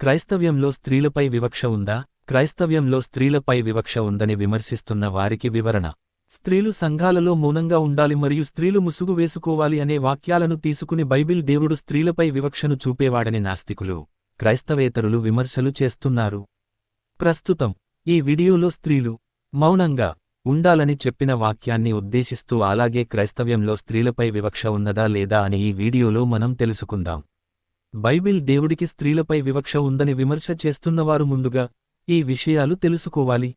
క్రైస్తవ్యంలో స్త్రీలపై వివక్ష ఉందా? క్రైస్తవ్యంలో స్త్రీలపై వివక్ష ఉందని విమర్శిస్తున్న వారికి వివరణ. స్త్రీలు సంఘాలలో మౌనంగా ఉండాలి మరియు స్త్రీలు ముసుగు వేసుకోవాలి అనే వాక్యాలను తీసుకుని బైబిల్ దేవుడు స్త్రీలపై వివక్షను చూపేవాడని నాస్తికులు క్రైస్తవేతరులు విమర్శలు చేస్తున్నారు. ప్రస్తుతం ఈ వీడియోలో స్త్రీలు మౌనంగా ఉండాలని చెప్పిన వాక్యాన్ని ఉద్దేశిస్తూ అలాగే క్రైస్తవ్యంలో స్త్రీలపై వివక్ష ఉన్నదా లేదా అని ఈ వీడియోలో మనం తెలుసుకుందాం. బైబిల్ దేవుడికి స్త్రీలపై వివక్ష ఉందని విమర్శ చేస్తున్నవారు ముందుగా ఈ విషయాలు తెలుసుకోవాలి.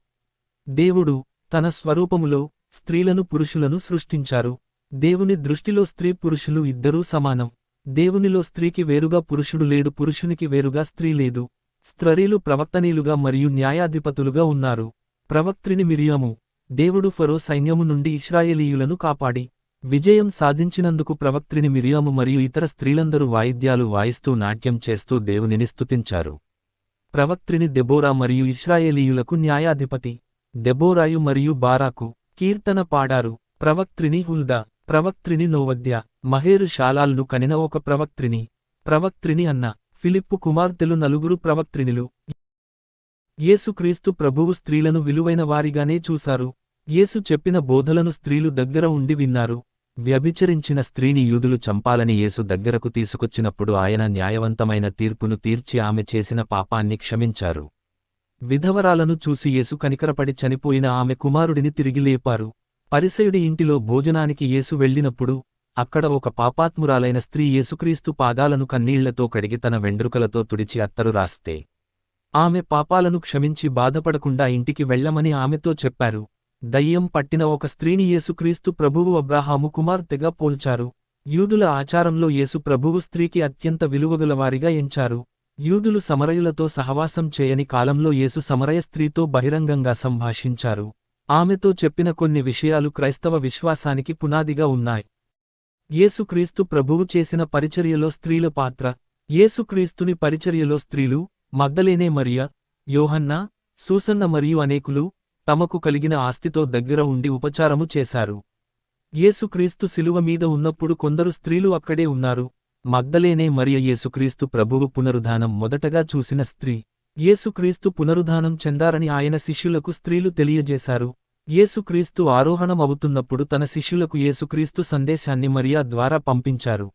దేవుడు తన స్వరూపములో స్త్రీలను పురుషులను సృష్టించారు. దేవుని దృష్టిలో స్త్రీ పురుషులు ఇద్దరూ సమానం. దేవునిలో స్త్రీకి వేరుగా పురుషుడు లేడు పురుషునికి వేరుగా స్త్రీ లేదు. స్త్రీలు ప్రవక్తనీలుగా మరియు న్యాయాధిపతులుగా ఉన్నారు. ప్రవక్త్రిని మిరియాము దేవుడు ఫరో సైన్యము నుండి ఇస్రాయేలీయులను కాపాడి విజయం సాధించినందుకు ప్రవక్త్రిని మిరియాము మరియు ఇతర స్త్రీలందరూ వాయిద్యాలు వాయిస్తూ నాట్యం చేస్తూ దేవునిని స్తుతించారు. ప్రవక్త్రిని దెబోరా మరియు ఇస్రాయేలీయులకు న్యాయాధిపతి దెబోరాయు మరియు బారాకు కీర్తన పాడారు. ప్రవక్త్రిని హుల్దా ప్రవక్త్రిని నోవద్య మహేరు శాలాల్ను కనిన ఒక ప్రవక్త్రిని ప్రవక్త్రిని అన్న ఫిలిప్పు కుమార్తెలు నలుగురు ప్రవక్త్రినిలు. యేసుక్రీస్తు ప్రభువు స్త్రీలను విలువైన వారిగానే చూశారు. యేసు చెప్పిన బోధలను స్త్రీలు దగ్గర ఉండి విన్నారు. వ్యభిచరించిన స్త్రీని యూదులు చంపాలని యేసు దగ్గరకు తీసుకొచ్చినప్పుడు ఆయన న్యాయవంతమైన తీర్పును తీర్చి ఆమె చేసిన పాపాన్ని క్షమించారు. విధవరాలను చూసి యేసు కనికరపడి చనిపోయిన ఆమె కుమారుడిని తిరిగి లేపారు. పరిసయుడి ఇంటిలో భోజనానికి యేసు వెళ్ళినప్పుడు అక్కడ ఒక పాపాత్మురాలైన స్త్రీ యేసుక్రీస్తు పాదాలను కన్నీళ్ళతో కడిగి తన వెండ్రుకలతో తుడిచి అత్తరు రాస్తే. ఆమె పాపాలను క్షమించి బాధపడకుండా ఇంటికి వెళ్ళమని ఆమెతో చెప్పారు. దయ్యం పట్టిన ఒక స్త్రీని యేసుక్రీస్తు ప్రభువు అబ్రాహాము కుమార్తెగా పోల్చారు. యూదుల ఆచారంలో యేసు ప్రభువు స్త్రీకి అత్యంత విలువగలవారిగా ఎంచారు. యూదులు సమరయులతో సహవాసం చేయని కాలంలో యేసు సమరయ స్త్రీతో బహిరంగంగా సంభాషించారు. ఆమెతో చెప్పిన కొన్ని విషయాలు క్రైస్తవ విశ్వాసానికి పునాదిగా ఉన్నాయి. యేసుక్రీస్తు ప్రభువు చేసిన పరిచర్యలో స్త్రీల పాత్ర యేసుక్రీస్తుని పరిచర్యలో స్త్రీలు మగ్గలేనే మరియ యోహన్న సూసన్న మరియు అనేకులు తమకు కలిగిన ఆస్తితో దగ్గర ఉండి ఉపచారము చేశారు. యేసుక్రీస్తు శిలువ మీద ఉన్నప్పుడు కొందరు స్త్రీలు అక్కడే ఉన్నారు. మగ్దలేనే మరియ యేసుక్రీస్తు ప్రభువు పునరుధానం మొదటగా చూసిన స్త్రీ. యేసుక్రీస్తు పునరుధానం చెందారని ఆయన శిష్యులకు స్త్రీలు తెలియజేశారు. యేసుక్రీస్తు ఆరోహణమవుతున్నప్పుడు తన శిష్యులకు యేసుక్రీస్తు సందేశాన్ని మరియా ద్వారా పంపించారు.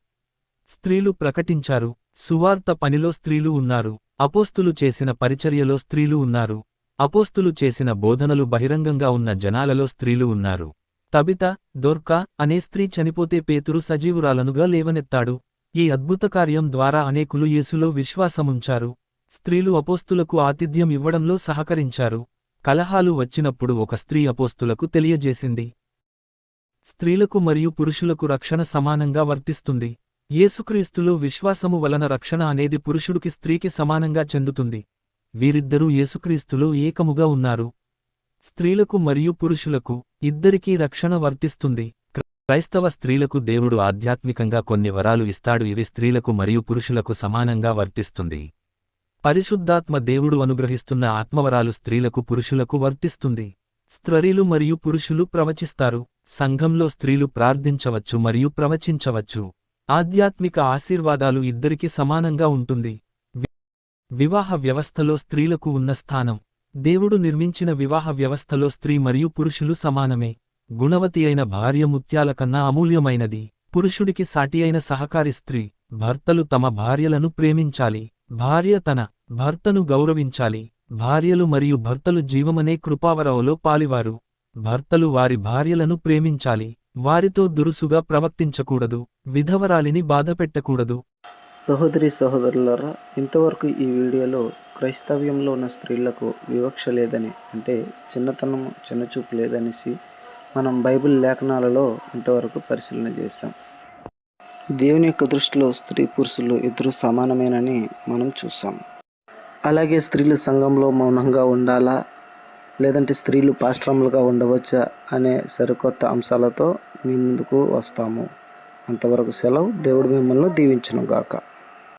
స్త్రీలు ప్రకటించారు. సువార్త పనిలో స్త్రీలు ఉన్నారు. అపోస్తులు చేసిన పరిచర్యలో స్త్రీలు ఉన్నారు. అపోస్తులు చేసిన బోధనలు బహిరంగంగా ఉన్న జనాలలో స్త్రీలు ఉన్నారు. తబిత దొర్కా అనే స్త్రీ చనిపోతే పేతురు సజీవురాలనుగా లేవనెత్తాడు. ఈ అద్భుత కార్యం ద్వారా అనేకులు యేసులో విశ్వాసముంచారు. స్త్రీలు అపోస్తులకు ఆతిథ్యం ఇవ్వడంలో సహకరించారు. కలహాలు వచ్చినప్పుడు ఒక స్త్రీ అపోస్తులకు తెలియజేసింది. స్త్రీలకు మరియు పురుషులకు రక్షణ సమానంగా వర్తిస్తుంది. యేసుక్రీస్తులో విశ్వాసము వలన రక్షణ అనేది పురుషుడికి స్త్రీకి సమానంగా చెందుతుంది. వీరిద్దరూ యేసుక్రీస్తులో ఏకముగా ఉన్నారు. స్త్రీలకు మరియు పురుషులకు ఇద్దరికీ రక్షణ వర్తిస్తుంది. క్రైస్తవ స్త్రీలకు దేవుడు ఆధ్యాత్మికంగా కొన్ని వరాలు ఇస్తాడు. ఇవి స్త్రీలకు మరియు పురుషులకు సమానంగా వర్తిస్తుంది. పరిశుద్ధాత్మ దేవుడు అనుగ్రహిస్తున్న ఆత్మవరాలు స్త్రీలకు పురుషులకు వర్తిస్తుంది. స్త్రీలు మరియు పురుషులు ప్రవచిస్తారు. సంఘంలో స్త్రీలు ప్రార్థించవచ్చు మరియు ప్రవచించవచ్చు. ఆధ్యాత్మిక ఆశీర్వాదాలు ఇద్దరికి సమానంగా ఉంటుంది. వివాహ వ్యవస్థలో స్త్రీలకు ఉన్న స్థానం. దేవుడు నిర్మించిన వివాహ వ్యవస్థలో స్త్రీ మరియు పురుషులు సమానమే. గుణవతి అయిన భార్య ముత్యాల కన్నా అమూల్యమైనది. పురుషుడికి సాటి అయిన సహకారి స్త్రీ భర్తలు తమ భార్యలను ప్రేమించాలి. భార్య తన భర్తను గౌరవించాలి. భార్యలు మరియు భర్తలు జీవమనే కృపావరవలో పాలివారు. భర్తలు వారి భార్యలను ప్రేమించాలి. వారితో దురుసుగా ప్రవర్తించకూడదు. విధవరాలిని బాధపెట్టకూడదు. సహోదరి సహోదరులారా ఇంతవరకు ఈ వీడియోలో క్రైస్తవ్యంలో ఉన్న స్త్రీలకు వివక్ష లేదని అంటే చిన్నతనం చిన్నచూపు లేదనేసి మనం బైబిల్ లేఖనాలలో ఇంతవరకు పరిశీలన చేశాం. దేవుని యొక్క దృష్టిలో స్త్రీ పురుషులు ఇద్దరు సమానమేనని మనం చూసాం అలాగే స్త్రీలు సంఘంలో మౌనంగా ఉండాలా? లేదంటే స్త్రీలు పాశ్రములుగా ఉండవచ్చా? అనే సరికొత్త అంశాలతో మీ ముందుకు వస్తాము. అంతవరకు సెలవు. దేవుడు మిమ్మల్ని దీవించును గాక